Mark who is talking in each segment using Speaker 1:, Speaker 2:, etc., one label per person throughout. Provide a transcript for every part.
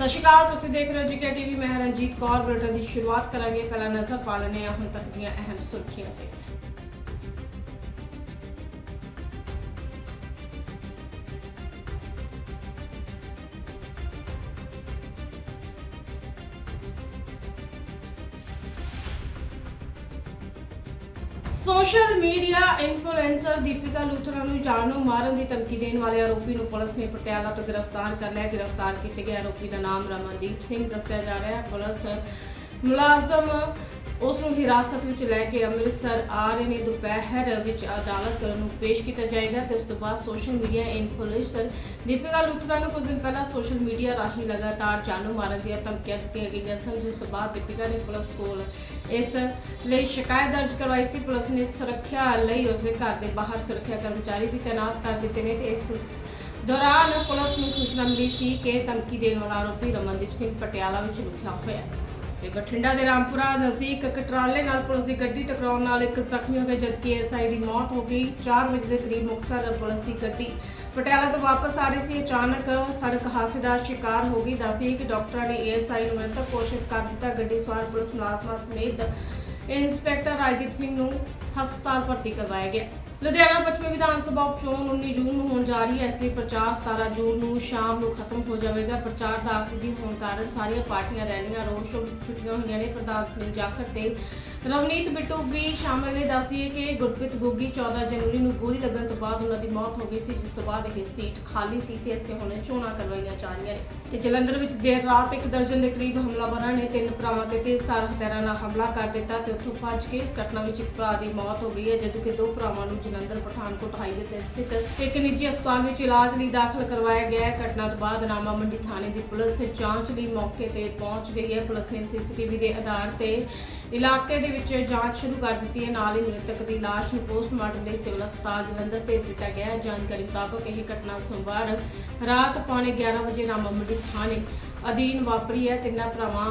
Speaker 1: ਸਤਿ ਸ਼੍ਰੀ ਅਕਾਲ, ਤੁਸੀਂ ਦੇਖ ਰਹੇ ਹੋ ਜੀਕੇ ਟੀਵੀ ਮੈਂ ਰਣਜੀਤ ਕੌਰ। ਬੁਲੇਟਿਨ ਦੀ ਸ਼ੁਰੂਆਤ ਕਰਾਂਗੇ। ਪਹਿਲਾਂ ਨਜ਼ਰ ਪਾ ਲੈਂਦੇ ਹਾਂ ਹੁਣ ਤੱਕ ਦੀਆਂ ਅਹਿਮ ਸੁਰਖੀਆਂ ਤੇ। Social media influencer Deepika Luthra ਨੂੰ ਜਾਨ ਨੂੰ ਮਾਰਨ ਦੀ ਧਮਕੀ ਦੇਣ ਵਾਲੇ ਆਰੋਪੀ ਨੂੰ ਪੁਲਿਸ ਨੇ ਪਟਿਆਲਾ ਤੋਂ ਗ੍ਰਿਫਤਾਰ ਕਰ ਲਿਆ। ਗ੍ਰਿਫਤਾਰ ਕੀਤੇ ਗਏ ਆਰੋਪੀ ਦਾ ਨਾਮ ਰਮਨਦੀਪ ਸਿੰਘ ਦੱਸਿਆ ਜਾ ਰਿਹਾ ਹੈ। ਪੁਲਿਸ ਮੁਲਾਜ਼ਮ ਉਸ ਨੂੰ ਹਿਰਾਸਤ ਵਿੱਚ ਲੈ ਕੇ ਅੰਮ੍ਰਿਤਸਰ ਆ ਰਹੇ ਨੇ। ਦੁਪਹਿਰ ਵਿੱਚ ਅਦਾਲਤ ਨੂੰ ਪੇਸ਼ ਕੀਤਾ ਜਾਏਗਾ ਤੇ ਉਸ ਤੋਂ ਬਾਅਦ social media influencer Deepika Luthra ਨੂੰ ਕੁਝ ਦਿਨ ਪਹਿਲਾਂ ਸੋਸ਼ਲ ਮੀਡੀਆ ਰਾਹੀਂ ਲਗਾਤਾਰ ਜਾਨੋਂ ਮਾਰਨ ਦੀਆਂ ਧਮਕੀਆਂ ਦਿੱਤੀਆਂ ਗਈਆਂ ਸਨ, ਜਿਸ ਤੋਂ ਬਾਅਦ ਦੀਪਿਕਾ ਨੇ ਪੁਲਿਸ ਕੋਲ ਇਸ ਲਈ ਸ਼ਿਕਾਇਤ ਦਰਜ ਕਰਵਾਈ ਸੀ। ਪੁਲਿਸ ਨੇ ਸੁਰੱਖਿਆ ਲਈ ਉਸਦੇ ਘਰ ਦੇ ਬਾਹਰ ਸੁਰੱਖਿਆ ਕਰਮਚਾਰੀ ਵੀ ਤਾਇਨਾਤ ਕਰ ਦਿੱਤੇ ਨੇ ਤੇ ਇਸ ਦੌਰਾਨ ਪੁਲਿਸ ਨੂੰ ਸੂਚਨਾ ਮਿਲੀ ਸੀ ਕਿ ਧਮਕੀ ਦੇਣ ਵਾਲਾ ਆਰੋਪੀ ਰਮਨਦੀਪ ਸਿੰਘ ਪਟਿਆਲਾ ਵਿੱਚ ਲੁਕਿਆ ਹੋਇਆ। ਹੈ ਤੇ ਬਠਿੰਡਾ ਦੇ ਰਾਮਪੁਰਾ ਨਜ਼ਦੀਕ ਇੱਕ ਟਰਾਲੇ ਨਾਲ ਪੁਲਿਸ ਦੀ ਗੱਡੀ ਟਕਰਾਉਣ ਨਾਲ ਇੱਕ ਜ਼ਖਮੀ ਹੋ ਗਿਆ ਜਦਕਿ ਐਸਆਈ ਦੀ ਮੌਤ ਹੋ ਗਈ। 4 ਵਜੇ ਦੇ ਕਰੀਬ ਮੁਕਤਸਰ ਪੁਲਿਸ ਦੀ ਗੱਡੀ ਪਟਿਆਲਾ ਤੋਂ ਵਾਪਸ ਆ ਰਹੀ ਸੀ। ਅਚਾਨਕ ਸੜਕ ਹਾਦਸੇ ਦਾ ਸ਼ਿਕਾਰ ਹੋ ਗਈ। ਦੱਸਦੀ ਕਿ ਡਾਕਟਰਾਂ ਨੇ ਏਐਸਆਈ ਨੂੰ ਮ੍ਰਿਤਕ ਘੋਸ਼ਿਤ ਕਰ ਦਿੱਤਾ। ਗੱਡੀ ਸਵਾਰ ਪੁਲਿਸ ਮੁਲਾਜ਼ਮਾਂ ਸਮੇਤ ਇੰਸਪੈਕਟਰ ਰਾਜਦੀਪ ਸਿੰਘ ਨੂੰ ਹਸਪਤਾਲ ਭਰਤੀ ਕਰਵਾਇਆ ਗਿਆ। ਲੁਧਿਆਣਾ ਪੱਛਮੀ ਵਿਧਾਨ ਸਭਾ ਉਪਚੋਣ 19 ਜੂਨ ਨੂੰ ਹੋਣ ਜਾ ਰਹੀ ਹੈ। ਇਸ ਲਈ ਪ੍ਰਚਾਰ 17 ਜੂਨ ਨੂੰ ਸ਼ਾਮ ਨੂੰ ਖਤਮ ਹੋ ਜਾਵੇਗਾ। ਪ੍ਰਚਾਰ ਦਾ ਆਖਰੀ ਦਿਨ ਹੋਣ ਕਾਰਨ ਸਾਰੀਆਂ ਪਾਰਟੀਆਂ ਰੈਲੀਆਂ, ਰੋਡ ਸ਼ੋਅ ਛੁੱਟੀਆਂ ਹੋਈਆਂ ਨੇ। ਪ੍ਰਧਾਨ ਸੁਨੀਲ ਜਾਖੜ ਤੇ ਰਵਨੀਤ ਬਿੱਟੂ ਵੀ ਸ਼ਾਮਲ ਨੇ। ਦੱਸਦੀ ਹੈ ਕਿ ਗੁਰਪ੍ਰੀਤ ਗੋਗੀ 14 ਜਨਵਰੀ ਨੂੰ ਗੋਲੀ ਲੱਗਣ ਤੋਂ ਬਾਅਦ ਉਹਨਾਂ ਦੀ ਮੌਤ ਹੋ ਗਈ ਸੀ, ਜਿਸ ਤੋਂ ਬਾਅਦ ਇਹ ਸੀਟ ਖਾਲੀ ਸੀ ਤੇ ਇਸ ਤੇ ਹੁਣ ਚੋਣਾਂ ਕਰਵਾਈਆਂ ਜਾ ਰਹੀਆਂ ਨੇ। ਤੇ ਜਲੰਧਰ ਵਿੱਚ ਦੇਰ ਰਾਤ ਇੱਕ ਦਰਜਨ ਦੇ ਕਰੀਬ ਹਮਲਾਵਰਾਂ ਨੇ ਤਿੰਨ ਭਰਾਵਾਂ ਤੇ ਤੇਜ਼ਧਾਰ ਹਥਿਆਰਾਂ ਨਾਲ ਹਮਲਾ ਕਰ ਦਿੱਤਾ ਤੇ ਉੱਥੋਂ ਭੱਜ ਕੇ ਇਸ ਘਟਨਾ ਵਿੱਚ ਇੱਕ ਭਰਾ ਦੀ ਮੌਤ ਹੋ ਗਈ ਹੈ ਜਦੋਂ ਕਿ ਦੋ ਭਰਾਵਾਂ ਨੂੰ ਜਲੰਧਰ, ਪਠਾਨਕੋਟ ਹਾਈਵੇ ਤੇ ਸਥਿਤ ਇੱਕ ਨਿੱਜੀ ਹਸਪਤਾਲ ਵਿੱਚ ਇਲਾਜ ਲਈ ਦਾਖਲ ਕਰਵਾਇਆ ਗਿਆ ਹੈ। ਘਟਨਾ ਤੋਂ ਬਾਅਦ ਨਾਮਾ ਮੰਡੀ ਥਾਣੇ ਦੀ ਪੁਲਿਸ ਜਾਂਚ ਲਈ ਮੌਕੇ ਤੇ ਪਹੁੰਚ ਗਈ ਹੈ। ਪੁਲਿਸ ਨੇ ਸੀਸੀਟੀਵੀ ਦੇ ਆਧਾਰ ਤੇ ਇਲਾਕੇ ਦੇ ਵਿੱਚ ਜਾਂਚ ਸ਼ੁਰੂ ਕਰ ਦਿੱਤੀ ਹੈ। ਨਾਲ ਹੀ ਮ੍ਰਿਤਕ ਦੀ ਲਾਸ਼ ਨੂੰ ਪੋਸਟਮਾਰਟਮ ਲਈ ਸਿਵਲ ਹਸਪਤਾਲ ਜਲੰਧਰ ਭੇਜ ਦਿੱਤਾ ਗਿਆ ਹੈ। ਜਾਣਕਾਰੀ ਮੁਤਾਬਕ ਇਹ ਘਟਨਾ ਸੋਮਵਾਰ ਰਾਤ ਪੌਣੇ 11 ਵਜੇ ਨਾਮਾ ਮੰਡੀ ਥਾਣੇ ਅਧੀਨ ਵਾਪਰੀ ਹੈ। ਤਿੰਨਾਂ ਭਰਾਵਾਂ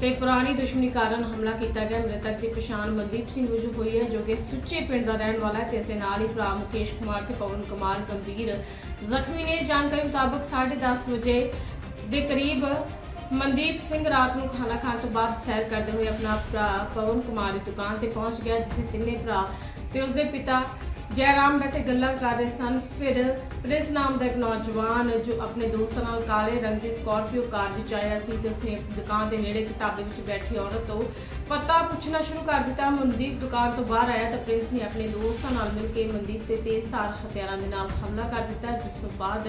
Speaker 1: ਤੇ ਪੁਰਾਣੀ ਦੁਸ਼ਮਣੀ ਕਾਰਨ ਹਮਲਾ ਕੀਤਾ ਗਿਆ। ਮ੍ਰਿਤਕ ਦੀ ਪਛਾਣ ਮਨਦੀਪ ਸਿੰਘ ਵਜੋਂ ਹੋਈ ਹੈ, ਜੋ ਕਿ ਸੁੱਚੇ ਪਿੰਡ ਦਾ ਰਹਿਣ ਵਾਲਾ ਹੈ ਤੇ ਇਸ ਦੇ ਨਾਲ ਹੀ ਭਰਾ ਮੁਕੇਸ਼ ਕੁਮਾਰ ਤੇ ਪਵਨ ਕੁਮਾਰ ਗੰਭੀਰ ਜ਼ਖਮੀ ਨੇ। ਜਾਣਕਾਰੀ ਮੁਤਾਬਕ 10:30 ਵਜੇ ਦੇ ਕਰੀਬ ਮਨਦੀਪ ਸਿੰਘ ਰਾਤ ਨੂੰ ਖਾਣਾ ਖਾਣ ਤੋਂ ਬਾਅਦ ਸੈਰ ਕਰਦੇ ਹੋਏ ਆਪਣਾ ਭਰਾ ਪਵਨ ਕੁਮਾਰ ਦੀ ਦੁਕਾਨ ਤੇ ਪਹੁੰਚ ਗਿਆ, ਜਿੱਥੇ ਤਿੰਨੇ ਭਰਾ ਤੇ ਉਸਦੇ ਪਿਤਾ ਜੈਰਾਮ ਬੈਠੇ ਗੱਲਾਂ ਕਰ ਰਹੇ ਸਨ। ਫਿਰ ਪ੍ਰਿੰਸ ਨਾਮ ਦਾ ਇੱਕ ਨੌਜਵਾਨ ਜੋ ਆਪਣੇ ਦੋਸਤਾਂ ਨਾਲ ਕਾਲੇ ਰੰਗ ਦੀ ਸਕਾਰਪੀਓ ਕਾਰ ਵਿੱਚ ਆਇਆ ਸੀ ਤੇ ਉਸਨੇ ਦੁਕਾਨ ਦੇ ਨੇੜੇ ਇੱਕ ਢਾਬੇ ਵਿੱਚ ਬੈਠੀ ਔਰਤ ਤੋਂ ਪਤਾ ਪੁੱਛਣਾ ਸ਼ੁਰੂ ਕਰ ਦਿੱਤਾ। ਮਨਦੀਪ ਦੁਕਾਨ ਤੋਂ ਬਾਹਰ ਆਇਆ ਤਾਂ ਪ੍ਰਿੰਸ ਨੇ ਆਪਣੇ ਦੋਸਤਾਂ ਨਾਲ ਮਿਲ ਕੇ ਮਨਦੀਪ ਤੇ ਧਾਰ ਹਥਿਆਰਾਂ ਦੇ ਨਾਲ ਹਮਲਾ ਕਰ ਦਿੱਤਾ, ਜਿਸ ਤੋਂ ਬਾਅਦ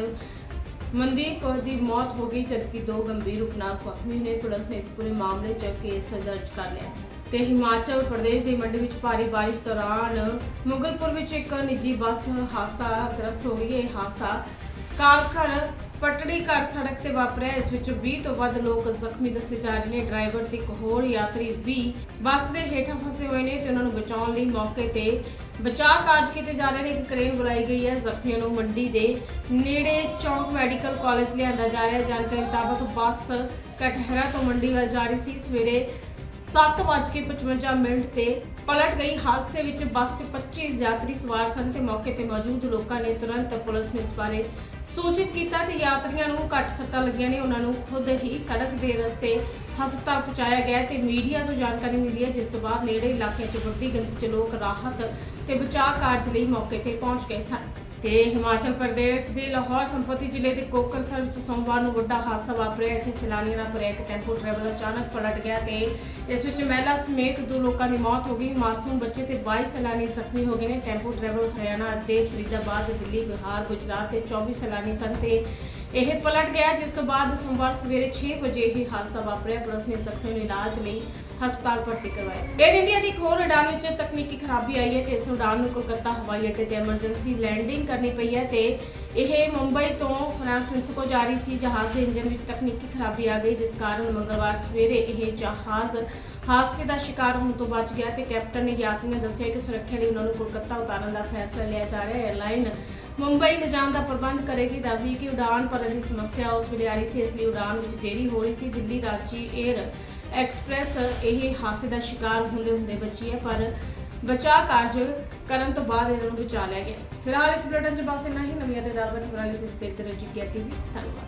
Speaker 1: ਮਨਦੀਪ ਕੌਰ ਦੀ ਮੌਤ ਹੋ ਗਈ ਜਦਕਿ ਦੋ ਗੰਭੀਰ ਰੂਪ ਨਾਲ ਜ਼ਖਮੀ ਨੇ। ਪੁਲਿਸ ਨੇ ਇਸ ਪੂਰੇ ਮਾਮਲੇ 'ਚ ਕੇਸ ਦਰਜ ਕਰ ਲਿਆ ਤੇ ਹਿਮਾਚਲ ਪ੍ਰਦੇਸ਼ ਦੀ ਮੰਡੀ ਵਿੱਚ ਭਾਰੀ ਬਾਰਿਸ਼ ਦੌਰਾਨ ਮੁਗਲਪੁਰ ਵਿੱਚ ਇੱਕ ਨਿੱਜੀ ਬੱਸ ਹਾਦਸਾ ਗ੍ਰਸਤ ਹੋ ਗਈ। ਇਹ ਹਾਦਸਾ ਕਾਰ ਪਟੜੀ ਘਾਟ ਸੜਕ ਤੇ ਵਾਪਰਿਆ। ਇਸ ਵਿੱਚ 20 ਤੋਂ ਵੱਧ ਲੋਕ ਜ਼ਖਮੀ ਦੱਸੇ ਜਾ ਰਹੇ ਨੇ। ਡਰਾਈਵਰ ਤੇ ਇੱਕ ਹੋਰ ਯਾਤਰੀ ਵੀ ਬੱਸ ਦੇ ਹੇਠਾਂ ਫਸੇ ਹੋਏ ਨੇ ਤੇ ਉਹਨਾਂ ਨੂੰ ਬਚਾਉਣ ਲਈ ਮੌਕੇ ਤੇ ਬਚਾਅ ਕਾਰਜ ਕੀਤੇ ਜਾ ਰਹੇ ਨੇ। ਇੱਕ ਕਰੇਨ ਬੁਲਾਈ ਗਈ ਹੈ। ਜ਼ਖਮੀਆਂ ਨੂੰ ਮੰਡੀ ਦੇ ਨੇੜੇ ਚੌਂਕ ਮੈਡੀਕਲ ਕਾਲਜ ਲਿਆਂਦਾ ਜਾ ਰਿਹਾ ਜਾਣਕਾਰੀ ਮੁਤਾਬਕ ਬੱਸ ਕਟਹਿਰਾ ਤੋਂ ਮੰਡੀ ਵੱਲ ਜਾ ਰਹੀ ਸੀ। ਸਵੇਰੇ 7:55 ਮਿੰਟ ਤੇ ਪਲਟ ਗਈ ਹਾਦਸੇ ਵਿੱਚ ਬੱਸ 'ਚ 25 ਯਾਤਰੀ ਸਵਾਰ ਸਨ ਤੇ ਮੌਕੇ ਤੇ ਮੌਜੂਦ ਲੋਕਾਂ ਨੇ ਤੁਰੰਤ ਪੁਲਿਸ ਨੂੰ ਇਸ ਬਾਰੇ ਸੂਚਿਤ ਕੀਤਾ ਤੇ ਯਾਤਰੀਆਂ ਨੂੰ ਘੱਟ ਸੱਟਾਂ ਲੱਗੀਆਂ ਨੇ। ਉਹਨਾਂ ਨੂੰ ਖੁਦ ਹੀ ਸੜਕ ਦੇ ਰਸਤੇ ਹਸਪਤਾਲ ਪਹੁੰਚਾਇਆ ਗਿਆ ਤੇ ਮੀਡੀਆ ਤੋਂ ਜਾਣਕਾਰੀ ਮਿਲੀ ਹੈ, ਜਿਸ ਤੋਂ ਬਾਅਦ ਨੇੜੇ ਇਲਾਕੇ 'ਚ ਵੱਡੀ ਗਿਣਤੀ 'ਚ ਲੋਕ ਰਾਹਤ ਤੇ ਬਚਾਅ ਕਾਰਜ ਲਈ ਮੌਕੇ ਤੇ ਪਹੁੰਚ ਗਏ ਸਨ। ਤੇ ਹਿਮਾਚਲ ਪ੍ਰਦੇਸ਼ ਦੇ ਲਾਹੌਰ ਸੰਪਤੀ ਜ਼ਿਲ੍ਹੇ ਦੇ ਕੋਕਰਸਰ ਵਿੱਚ ਸੋਮਵਾਰ ਨੂੰ ਵੱਡਾ ਹਾਦਸਾ ਵਾਪਰਿਆ। ਇੱਥੇ ਸੈਲਾਨੀਆਂ ਨਾਲ ਭਰਿਆ ਇੱਕ ਟੈਂਪੋ ਟਰੈਵਲ ਅਚਾਨਕ ਪਲਟ ਗਿਆ ਤੇ ਇਸ ਵਿੱਚ ਮਹਿਲਾ ਸਮੇਤ ਦੋ ਲੋਕਾਂ ਦੀ ਮੌਤ ਹੋ ਗਈ। ਮਾਸੂਮ ਬੱਚੇ ਤੇ 22 ਸੈਲਾਨੀ ਜ਼ਖਮੀ ਹੋ ਗਏ ਨੇ। ਟੈਂਪੋ ਟਰੈਵਲ ਹਰਿਆਣਾ ਅਤੇ ਫਰੀਦਾਬਾਦ, ਦਿੱਲੀ, ਬਿਹਾਰ, ਗੁਜਰਾਤ ਤੇ 24 ਸੈਲਾਨੀ ਸਨ ਤੇ ਇਹ ਪਲਟ ਗਿਆ, ਜਿਸ ਤੋਂ ਬਾਅਦ ਸੋਮਵਾਰ ਸਵੇਰੇ 6 ਵਜੇ ਇਹ ਹਾਦਸਾ ਵਾਪਰਿਆ। ਪੁਲਿਸ ਨੇ ਜ਼ਖਮੀਆਂ ਨੂੰ ਇਲਾਜ ਲਈ ਹਸਪਤਾਲ ਭਰਤੀ ਕਰਵਾਇਆ। ਏਅਰ ਇੰਡੀਆ ਦੀ ਇੱਕ ਹੋਰ ਉਡਾਨ ਵਿੱਚ ਤਕਨੀਕੀ ਖਰਾਬੀ ਆਈ ਹੈ ਤੇ ਇਸ ਉਡਾਨ ਨੂੰ ਕੋਲਕਾਤਾ ਹਵਾਈ ਅੱਡੇ ਤੇ ਐਮਰਜੈਂਸੀ ਲੈਂਡਿੰਗ ਕਰਨੀ ਪਈ ਹੈ ਤੇ ਇਹ ਮੁੰਬਈ ਤੋਂ ਫਰਾਂਸਿਸਕੋ ਜਾ ਰਹੀ ਸੀ। ਜਹਾਜ਼ ਦੇ ਇੰਜਨ ਵਿੱਚ ਤਕਨੀਕੀ ਖਰਾਬੀ ਆ ਗਈ, ਜਿਸ ਕਾਰਨ ਮੰਗਲਵਾਰ ਸਵੇਰੇ ਇਹ ਜਹਾਜ਼ ਹਾਦਸੇ ਦਾ ਸ਼ਿਕਾਰ ਹੋਣ ਤੋਂ ਬਚ ਗਿਆ ਤੇ ਕੈਪਟਨ ਨੇ ਯਾਤਰੀਆਂ ਨੂੰ ਦੱਸਿਆ ਕਿ ਸੁਰੱਖਿਆ ਲਈ ਉਹਨਾਂ ਨੂੰ ਕੋਲਕਾਤਾ ਉਤਾਰਨ ਦਾ ਫੈਸਲਾ ਲਿਆ ਜਾ ਰਿਹਾ ਹੈ। 에ਅਰਲਾਈਨ ਮੁੰਬਈ ਲਿਜਾਣ ਦਾ ਪ੍ਰਬੰਧ ਕਰੇਗੀ। ਦੱਸਦੀ ਕਿ ਉਡਾਨ ਭਰਨ ਦੀ ਸਮੱਸਿਆ ਉਸ ਵੇਲੇ ਆ ਰਹੀ ਸੀ, ਇਸ ਲਈ ਉਡਾਨ ਵਿੱਚ ਦੇਰੀ ਹੋ ਰਹੀ ਸੀ। ਦਿੱਲੀ ਰਾਂਚੀ 에ਅਰ ਐਕਸਪ੍ਰੈਸ ਇਹ ਹਾਦਸੇ ਦਾ ਸ਼ਿਕਾਰ ਹੁੰਦੇ ਹੁੰਦੇ ਬਚੀ ਹੈ, ਪਰ ਬਚਾਅ ਕਾਰਜ ਕਰਨ ਤੋਂ ਬਾਅਦ ਇਹਨਾਂ ਨੂੰ ਬਚਾ ਲਿਆ ਗਿਆ। ਫਿਲਹਾਲ ਇਸ ਬੁਲੇਟਿਨ 'ਚ ਬਸ ਇੰਨਾ ਹੀ। ਨਵੀਆਂ ਤੇ ਤਾਜ਼ਾ ਖਬਰਾਂ ਲਈ ਤੁਸੀਂ ਦੇਖਦੇ ਰਹੋ ਜੀ ਟੀਵੀ ਧੰਨਵਾਦ।